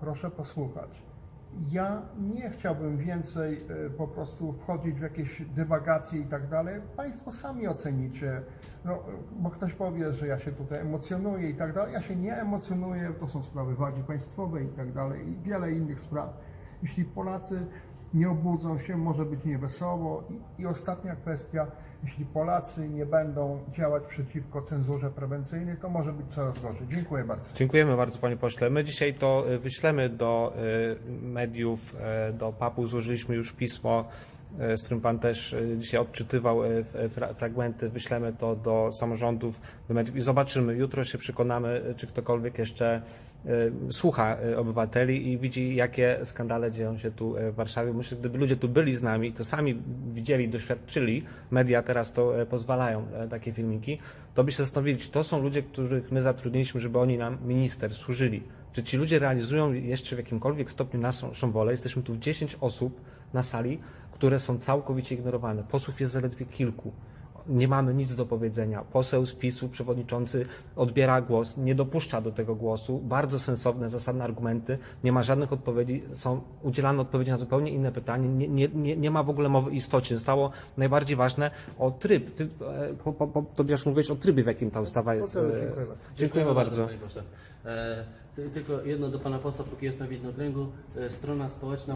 proszę posłuchać. Ja nie chciałbym więcej e, po prostu wchodzić w jakieś dywagacje i tak dalej. Państwo sami ocenicie, no, bo ktoś powie, że ja się tutaj emocjonuję i tak dalej. Ja się nie emocjonuję, to są sprawy wagi państwowej i tak dalej i wiele innych spraw. Jeśli Polacy nie obudzą się, może być niewesoło. I, I ostatnia kwestia, jeśli Polacy nie będą działać przeciwko cenzurze prewencyjnej, to może być coraz gorzej. Dziękuję bardzo. Dziękujemy bardzo panie pośle. My dzisiaj to y, wyślemy do y, mediów, y, do PAP-u. Złożyliśmy już pismo, z którym pan też y, dzisiaj odczytywał fra- fragmenty. Wyślemy to do samorządów, do mediów i zobaczymy. Jutro się przekonamy, czy ktokolwiek jeszcze słucha obywateli i widzi, jakie skandale dzieją się tu w Warszawie. Myślę, że gdyby ludzie tu byli z nami, to sami widzieli, doświadczyli, media teraz to pozwalają, takie filmiki, to by się zastanowili, czy to są ludzie, których my zatrudniliśmy, żeby oni nam, minister, służyli. Czy ci ludzie realizują jeszcze w jakimkolwiek stopniu naszą wolę? Jesteśmy tu w 10 osób na sali, które są całkowicie ignorowane. Posłów jest zaledwie kilku. Nie mamy nic do powiedzenia. Poseł z PiSu, przewodniczący, odbiera głos, nie dopuszcza do tego głosu. Bardzo sensowne, zasadne argumenty. Nie ma żadnych odpowiedzi. Są udzielane odpowiedzi na zupełnie inne pytanie. Nie, nie, nie, nie ma w ogóle mowy o istocie. Zostało najbardziej ważne o tryb. Ty, e, po, po, po, Tobiasz, mówiłeś o trybie, w jakim ta ustawa jest. E, dziękuję bardzo. Dziękujemy bardzo. panie pośle. E, ty- tylko jedno do pana posła, póki jestem w Widnokręgu. E, strona społeczna